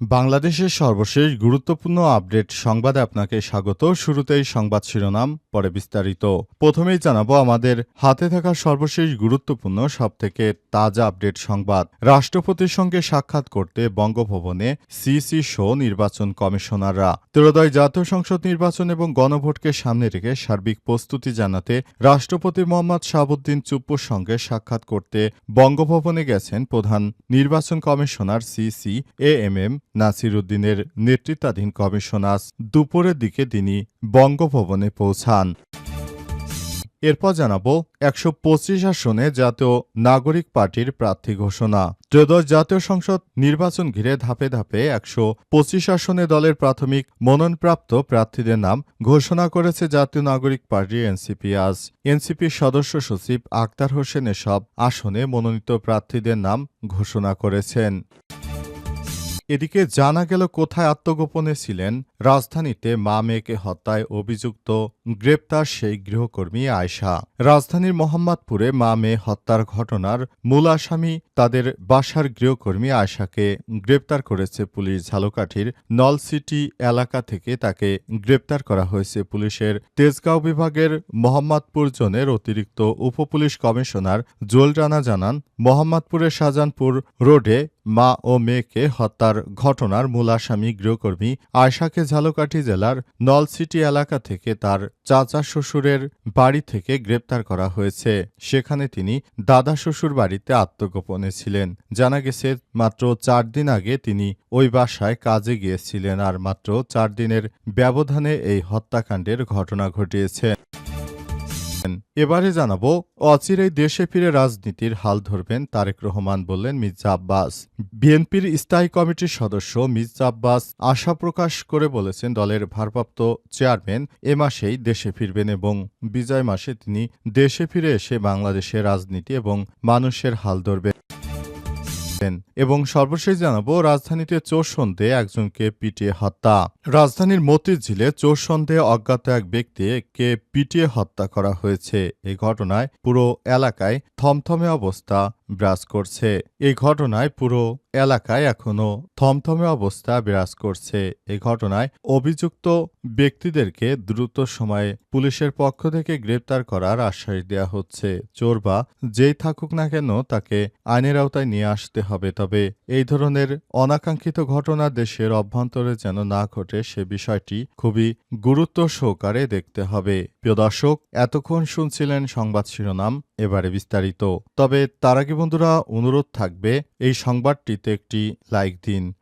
বাংলাদেশের সর্বশেষ গুরুত্বপূর্ণ আপডেট সংবাদে আপনাকে স্বাগত। শুরুতেই সংবাদ শিরোনাম, পরে বিস্তারিত। প্রথমেই জানাব আমাদের হাতে থাকা সর্বশেষ গুরুত্বপূর্ণ, সবথেকে তাজা আপডেট সংবাদ। রাষ্ট্রপতির সঙ্গে সাক্ষাৎ করতে বঙ্গভবনে সিসি শো নির্বাচন কমিশনাররা। ত্রয়োদয় জাতীয় সংসদ নির্বাচন এবং গণভোটকে সামনে রেখে সার্বিক প্রস্তুতি জানাতে রাষ্ট্রপতি মোহাম্মদ শাহাবুদ্দিন চুপ্পুর সঙ্গে সাক্ষাৎ করতে বঙ্গভবনে গেছেন প্রধান নির্বাচন commissioner CC A M M Nasir উদ্দিনের নেতৃত্বাধীন কমিশন আজ দুপুরের দিকে তিনি বঙ্গভবনে পৌঁছান। এরপর জানাব একশো পঁচিশ আসনে জাতীয় নাগরিক পার্টির প্রার্থী ঘোষণা। ত্রয়োদশ জাতীয় সংসদ নির্বাচন ঘিরে ধাপে ধাপে একশো পঁচিশ আসনে দলের প্রাথমিক মনোনয়নপ্রাপ্ত প্রার্থীদের নাম ঘোষণা করেছে জাতীয় নাগরিক পার্টি এনসিপি আজ। এনসিপির সদস্য সচিব আক্তার হোসেন এসব আসনে মনোনীত প্রার্থীদের নাম ঘোষণা করেছেন। এদিকে জানা গেল কোথায় আত্মগোপনে ছিলেন। রাজধানীতে মা মেয়েকে হত্যায় অভিযুক্ত গ্রেপ্তার সেই গৃহকর্মী আয়শা। রাজধানীর মোহাম্মদপুরে মা মেয়ে হত্যার ঘটনার মূল আসামি তাদের বাসার গৃহকর্মী আয়শাকে গ্রেপ্তার করেছে পুলিশ। ঝালকাঠির নলসিটি এলাকা থেকে তাকে গ্রেপ্তার করা হয়েছে পুলিশের। তেজগাঁও বিভাগের মোহাম্মদপুর জোনের অতিরিক্ত উপপুলিশ কমিশনার জোল রানা জানান, মোহাম্মদপুরের শাহজাহানপুর রোডে মা ও মেয়েকে হত্যার ঘটনার মূল আসামি গৃহকর্মী আয়শাকে ঝালকাঠি জেলার নলসিটি এলাকা থেকে তার চাচা শ্বশুরের বাড়ি থেকে গ্রেপ্তার করা হয়েছে। সেখানে তিনি দাদা শ্বশুর বাড়িতে আত্মগোপনে ছিলেন। জানা গেছে, মাত্র চার দিন আগে তিনি ওই বাসায় কাজে গিয়েছিলেন আর মাত্র চার দিনের ব্যবধানে এই হত্যাকাণ্ডের ঘটনা ঘটিয়েছে। এবারে জানাব, অচিরেই দেশে ফিরে রাজনীতির হাল ধরবেন তারেক রহমান বললেন মির্জা আব্বাস। বিএনপির স্থায়ী কমিটির সদস্য মির্জা আব্বাস আশা প্রকাশ করে বলেছেন দলের ভারপ্রাপ্ত চেয়ারম্যান এ মাসেই দেশে ফিরবেন এবং বিজয় মাসে তিনি দেশে ফিরে এসে বাংলাদেশের রাজনীতি এবং মানুষের হাল ধরবেন। এবং সর্বশেষ জানাব, রাজধানীতে চোর সন্দেহে একজনকে পিটিয়ে হত্যা। রাজধানীর মতিঝিলে চোর সন্দেহে অজ্ঞাত এক ব্যক্তিকে পিটিয়ে হত্যা করা হয়েছে। এই ঘটনায় পুরো এলাকায় থমথমে অবস্থা বিরাজ করছে। এই ঘটনায় পুরো এলাকায় এখনও থমথমে অবস্থা বিরাজ করছে। এই ঘটনায় অভিযুক্ত ব্যক্তিদেরকে দ্রুত সময়ে পুলিশের পক্ষ থেকে গ্রেপ্তার করার আশ্বাস দেওয়া হচ্ছে। চোর বা যেই থাকুক না কেন তাকে আইনের আওতায় নিয়ে আসতে হবে। তবে এই ধরনের অনাকাঙ্ক্ষিত ঘটনা দেশের অভ্যন্তরে যেন না ঘটে, সে বিষয়টি খুবই গুরুত্ব সহকারে দেখতে হবে। প্রিয় দর্শক, এতক্ষণ শুনছিলেন সংবাদ শিরোনাম, এবারে বিস্তারিত। তবে তার আগে বন্ধুরা অনুরোধ থাকবে এই সংবাদটিতে একটি লাইক দিন।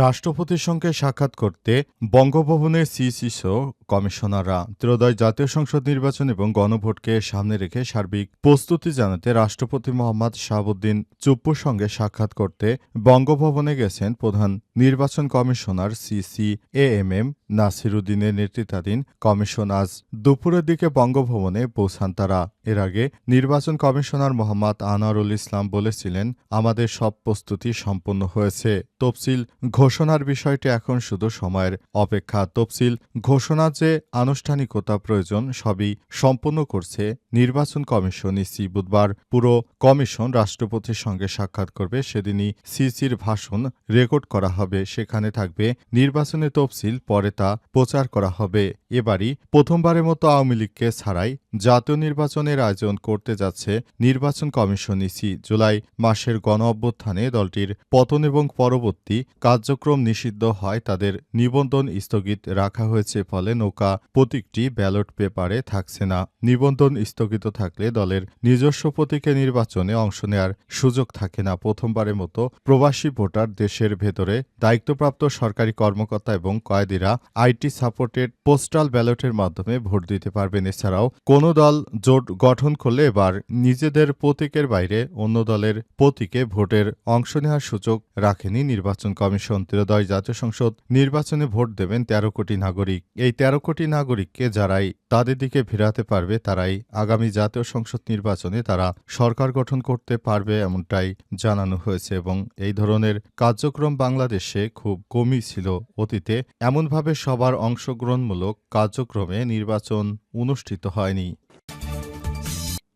রাষ্ট্রপতির সঙ্গে সাক্ষাৎ করতে বঙ্গভবনের সিসিসো কমিশনাররা ত্রয়োদয় জাতীয় সংসদ নির্বাচন এবং গণভোটকে সামনে রেখে সার্বিক প্রস্তুতি জানাতে রাষ্ট্রপতি মোহাম্মদ শাহাবুদ্দিন চুপ্পুর সঙ্গে সাক্ষাৎ করতে বঙ্গভবনে গেছেন প্রধান নির্বাচন commissioner CC A M M নাসিরুদ্দিনের নেতৃত্বাধীন কমিশন। আজ দুপুরের দিকে বঙ্গভবনে পৌঁছান তারা। এর আগে নির্বাচন কমিশনার মোহাম্মদ আনোয়ারুল ইসলাম বলেছিলেন, আমাদের সব প্রস্তুতি সম্পন্ন হয়েছে। তফসিল ঘোষণার বিষয়টি এখন শুধু সময়ের অপেক্ষা। তফসিল ঘোষণা যে আনুষ্ঠানিকতা প্রয়োজন সবই সম্পন্ন করছে নির্বাচন কমিশন। ইসি বুধবার পুরো কমিশন রাষ্ট্রপতির সঙ্গে সাক্ষাৎ করবে। সেদিনই সিসির ভাষণ রেকর্ড করা হবে। সেখানে থাকবে নির্বাচনের তফসিল, পরে তা প্রচার করা হবে। এবারই প্রথমবারের মতো আওয়ামী লীগকে ছাড়াই জাতীয় নির্বাচনের আয়োজন করতে যাচ্ছে নির্বাচন কমিশন ইসি। জুলাই মাসের গণ অভ্যুত্থানে দলটির পতন এবং পরবর্তী কার্যক্রম নিষিদ্ধ হয় তাদের নিবন্ধন স্থগিত রাখা হয়েছে ফলে নৌকা প্রতীকটি ব্যালট পেপারে থাকছে না। নিবন্ধন স্থগিত থাকলে দলের নিজস্ব প্রতীকে নির্বাচনে অংশ নেয়ার সুযোগ থাকে না। প্রথমবারের মতো প্রবাসী ভোটার দেশের ভেতরে দায়িত্বপ্রাপ্ত সরকারি কর্মকর্তা এবং কয়েদিরা আইটি সাপোর্টেড পোস্টাল ব্যালটের মাধ্যমে ভোট দিতে পারবেন। এছাড়াও কোন দল জোট গঠন করলে এবার নিজেদের প্রতীকের বাইরে অন্য দলের প্রতীকে ভোটের অংশ নেওয়ার সুযোগ রাখেনি নির্বাচন কমিশন। ত্রয়োদশ জাতীয় সংসদ নির্বাচনে ভোট দেবেন তেরো কোটি নাগরিক। এই তেরো কোটি নাগরিককে যারাই তাদের দিকে ফেরাতে পারবে, তারাই আগামী জাতীয় সংসদ নির্বাচনে তারা সরকার গঠন করতে পারবে এমনটাই জানানো হয়েছে এবং এই ধরনের কার্যক্রম বাংলাদেশে খুব কমই ছিল অতীতে। এমনভাবে সবার অংশগ্রহণমূলক কার্যক্রমে নির্বাচন অনুষ্ঠিত হয়নি।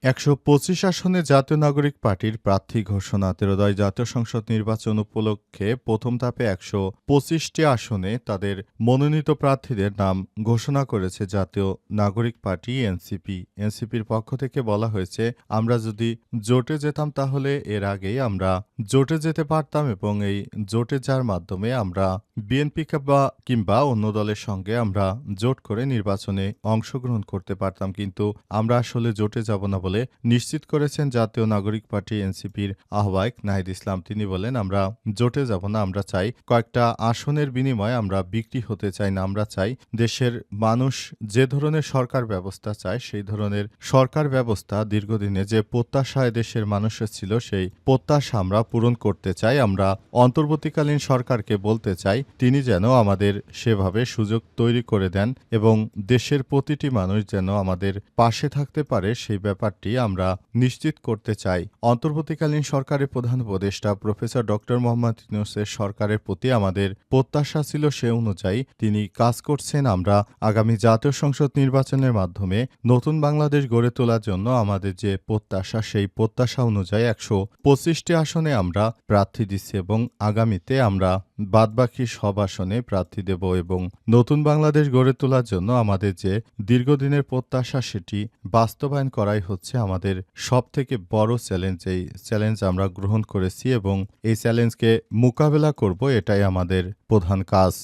একশো পঁচিশ আসনে জাতীয় নাগরিক পার্টির প্রার্থী ঘোষণা, তেরোদয় জাতীয় সংসদ নির্বাচন উপলক্ষে প্রথম ধাপে একশো পঁচিশটি আসনে তাদের মনোনীত প্রার্থীদের নাম ঘোষণা করেছে জাতীয় নাগরিক পার্টি এনসিপি। এনসিপির পক্ষ থেকে বলা হয়েছে, আমরা যদি জোটে যেতাম তাহলে এর আগেই আমরা জোটে যেতে পারতাম এবং এই জোটে যার মাধ্যমে আমরা বিএনপি বা কিংবা অন্য দলের সঙ্গে আমরা জোট করে নির্বাচনে অংশগ্রহণ করতে পারতাম। কিন্তু আমরা আসলে জোটে যাব না বলে নিশ্চিত করেছেন জাতীয় নাগরিক পার্টি এনসিপির আহ্বায়ক নাহিদ ইসলাম। তিনি বলেন, আমরা জোটে যাব না, আমরা চাই কয়েকটা আসনের বিনিময়ে আমরা বিক্রি হতে চাই না, আমরা চাই দেশের মানুষ যে ধরনের সরকার ব্যবস্থা চায়, সেই ধরনের সরকার ব্যবস্থা দীর্ঘদিনে যে প্রত্যাশায় দেশের মানুষের ছিল, সেই প্রত্যাশা আমরা পূরণ করতে চাই, আমরা অন্তর্বর্তীকালীন সরকারকে বলতে চাই, তিনি যেন আমাদের সেভাবে সুযোগ তৈরি করে দেন এবং দেশের প্রতিটি মানুষ যেন আমাদের পাশে থাকতে পারে, সেই ব্যাপারটি আমরা নিশ্চিত করতে চাই। অন্তর্বর্তীকালীন সরকারের প্রধান উপদেষ্টা প্রফেসর ডক্টর মোহাম্মদ ইউনুসের সরকারের প্রতি আমাদের প্রত্যাশা ছিল সে অনুযায়ী তিনি কাজ করছেন। আমরা আগামী জাতীয় সংসদ নির্বাচনের মাধ্যমে নতুন বাংলাদেশ গড়ে তোলার জন্য আমাদের যে প্রত্যাশা, সেই প্রত্যাশা অনুযায়ী একশো পঁচিশটি আসনে আমরা প্রার্থী দিচ্ছি এবং আগামীতে আমরা বাদবাকি সব আসনে প্রার্থী দেব এবং নতুন বাংলাদেশ গড়ে তোলার জন্য আমাদের যে দীর্ঘদিনের প্রত্যাশা সেটি বাস্তবায়ন করাই হচ্ছে আমাদের সব থেকে বড় চ্যালেঞ্জ। এই চ্যালেঞ্জ আমরা গ্রহণ করেছি এবং এই চ্যালেঞ্জকে মোকাবেলা করব, এটাই আমাদের প্রধান কাজ।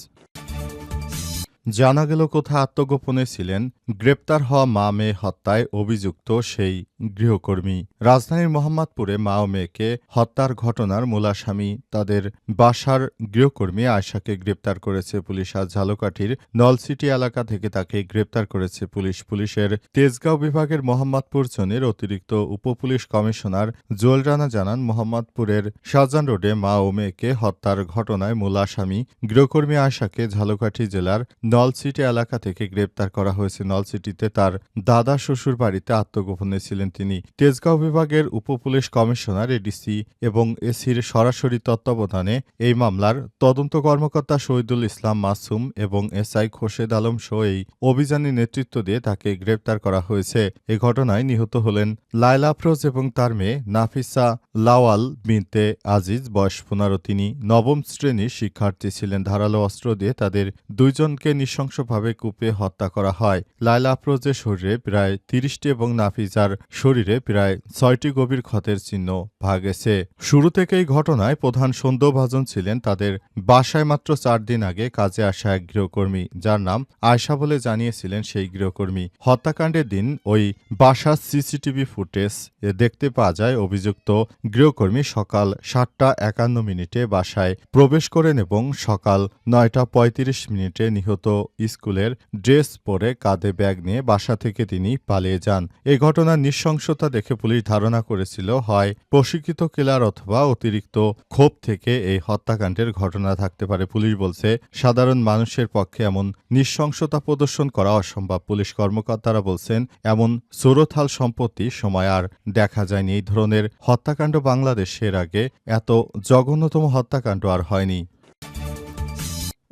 জানা গেল কোথায় আত্মগোপনে ছিলেন। গ্রেপ্তার হওয়া মা মেয়ে হত্যায় অভিযুক্ত সেই গৃহকর্মী। রাজধানীর মোহাম্মদপুরে মা ও মেয়েকে হত্যার ঘটনার মূল আসামি তাদের বাসার গৃহকর্মী আয়শাকে গ্রেপ্তার করেছে পুলিশ। আজ ঝালকাঠির নলসিটি এলাকা থেকে তাকে গ্রেপ্তার করেছে পুলিশ। পুলিশের তেজগাঁও বিভাগের মোহাম্মদপুর জোনের অতিরিক্ত উপপুলিশ কমিশনার জোয়েল রানা জানান, মোহাম্মদপুরের শাহজান রোডে মা ও মেয়েকে হত্যার ঘটনায় মূল আসামি গৃহকর্মী আয়শাকে ঝালকাঠি জেলার নলসিটি এলাকা থেকে গ্রেপ্তার করা হয়েছে। নলসিটিতে তার দাদা শ্বশুর বাড়িতে আত্মগোপনে ছিলেন। তিনি তেজগাঁও বিভাগের উপপুলিশ কমিশনার এডিসি এবং এসির সরাসরি তত্ত্বাবধানে এই মামলার তদন্ত কর্মকর্তা শহীদুল ইসলাম মাসুম এবং এসআই খোরশেদ আলম সহ অভিযানে নেতৃত্ব দিয়ে তাকে গ্রেপ্তার করা হয়েছে। এ ঘটনায় নিহত হলেন লায়লা আফরোজ এবং তার মেয়ে নাফিসা লাওয়াল বিনতে আজিজ, বয়স পনেরো। তিনি নবম শ্রেণির শিক্ষার্থী ছিলেন। ধারালো অস্ত্র দিয়ে তাদের দুইজনকে নৃশংসভাবে কুপে হত্যা করা হয়। লায়লা আফরোজের শরীরে প্রায় তিরিশটি এবং নাফিজার শরীরে প্রায় ছয়টি গভীর ক্ষতের চিহ্ন পাওয়া গেছে শুরু থেকেই ঘটনায় প্রধান সন্দেহভাজন ছিলেন তাদের বাসায় মাত্র চার দিন আগে কাজে আসা এক গৃহকর্মী, যার নাম আয়শা বলে জানিয়েছিলেন সেই গৃহকর্মী। হত্যাকাণ্ডের দিন ওই বাসার সিসিটিভি ফুটেজ দেখতে পাওয়া যায়, অভিযুক্ত গৃহকর্মী সকাল সাতটা একান্ন মিনিটে বাসায় প্রবেশ করেন এবং সকাল নয়টা পঁয়ত্রিশ মিনিটে নিহত স্কুলের ড্রেস পরে কাঁধে ব্যাগ নিয়ে বাসা থেকে তিনি পালিয়ে যান। এই ঘটনার নৃশংসতা দেখে পুলিশ ধারণা করেছিল, হয় প্রশিক্ষিত কিলার অথবা অতিরিক্ত ক্ষোভ থেকে এই হত্যাকাণ্ডের ঘটনা থাকতে পারে। পুলিশ বলছে, সাধারণ মানুষের পক্ষে এমন নৃশংসতা প্রদর্শন করা অসম্ভব। পুলিশ কর্মকর্তারা বলছেন, এমন সুরথাল সম্পত্তি সময় আর দেখা যায়নি। এই ধরনের হত্যাকাণ্ড বাংলাদেশের আগে এত জঘন্যতম হত্যাকাণ্ড আর হয়নি।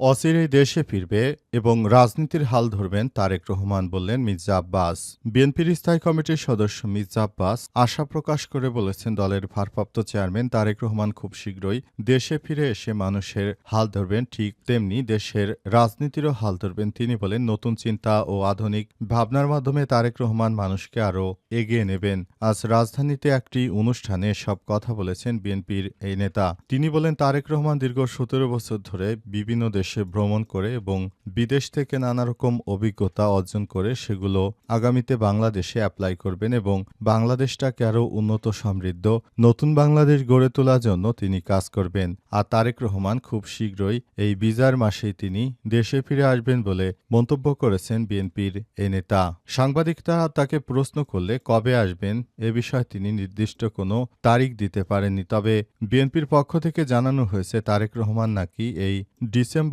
অচিরেই দেশে ফিরবে এবং রাজনীতির হাল ধরবেন তারেক রহমান বললেন মির্জা আব্বাস। বিএনপির স্থায়ী কমিটির সদস্য মির্জা আব্বাস আশা প্রকাশ করে বলেছেন দলের ভারপ্রাপ্ত চেয়ারম্যান তারেক রহমান খুব শীঘ্রই দেশে ফিরে এসে মানুষের হাল ধরবেন, ঠিক তেমনি দেশের রাজনীতিরও হাল ধরবেন তিনি বলেন। নতুন চিন্তা ও আধুনিক ভাবনার মাধ্যমে তারেক রহমান মানুষকে আরও এগিয়ে নেবেন। আজ রাজধানীতে একটি অনুষ্ঠানে সব কথা বলেছেন বিএনপির এই নেতা। তিনি বলেন, তারেক রহমান দীর্ঘ সতেরো বছর ধরে বিভিন্ন দেশে দেশে ভ্রমণ করে এবং বিদেশ থেকে নানা রকম অভিজ্ঞতা অর্জন করে সেগুলো আগামীতে বাংলাদেশে অ্যাপ্লাই করবেন এবং বাংলাদেশটাকে আরও উন্নত সমৃদ্ধ, নতুন বাংলাদেশ গড়ে তোলার জন্য তিনি কাজ করবেন। আর তারেক রহমান খুব শীঘ্রই এই বিজার মাসেই তিনি দেশে ফিরে আসবেন বলে মন্তব্য করেছেন বিএনপির এ নেতা। সাংবাদিকরা তাকে প্রশ্ন করলে কবে আসবেন এ বিষয়ে তিনি নির্দিষ্ট কোনো তারিখ দিতে পারেননি। তবে বিএনপির পক্ষ থেকে জানানো হয়েছে, তারেক রহমান নাকি এই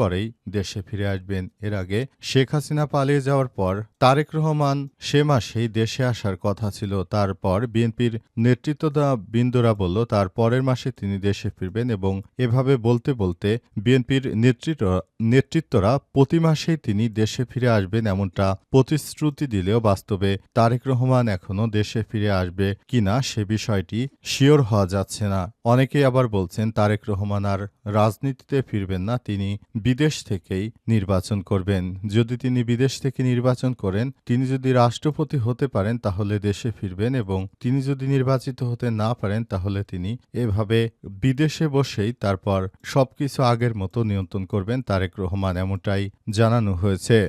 ডিসেম্বরেই দেশে ফিরে আসবেন। এর আগে শেখ হাসিনা পালিয়ে যাওয়ার পর তারেক রহমান সে মাসেই দেশে আসার কথা ছিল। তারপর বিএনপির নেতৃত্বদা বিন্দুরা বলল, তার পরের মাসে তিনি দেশে ফিরবেন। এবং এভাবে বলতে বলতে বিএনপির নেতৃত্ব, নেতৃত্বরা প্রতি মাসেই তিনি দেশে ফিরে আসবেন এমনটা প্রতিশ্রুতি দিলেও বাস্তবে তারেক রহমান এখনও দেশে ফিরে আসবে কিনা সে বিষয়টি শিওর হওয়া যাচ্ছে না। অনেকেই আবার বলছেন, তারেক রহমান আর রাজনীতিতে ফিরবেন না। তিনি বিদেশ থেকেই নির্বাচন করবেন। যদি তিনি বিদেশ থেকে নির্বাচন করেন, তিনি যদি রাষ্ট্রপতি হতে পারেন, তাহলে দেশে ফিরবেন এবং তিনি যদি নির্বাচিত হতে না পারেন, তাহলে তিনি এভাবে বিদেশে বসেই তারপর সবকিছু আগের মতো নিয়ন্ত্রণ করবেন তারেক রহমান, এমনটাই জানানো হয়েছে।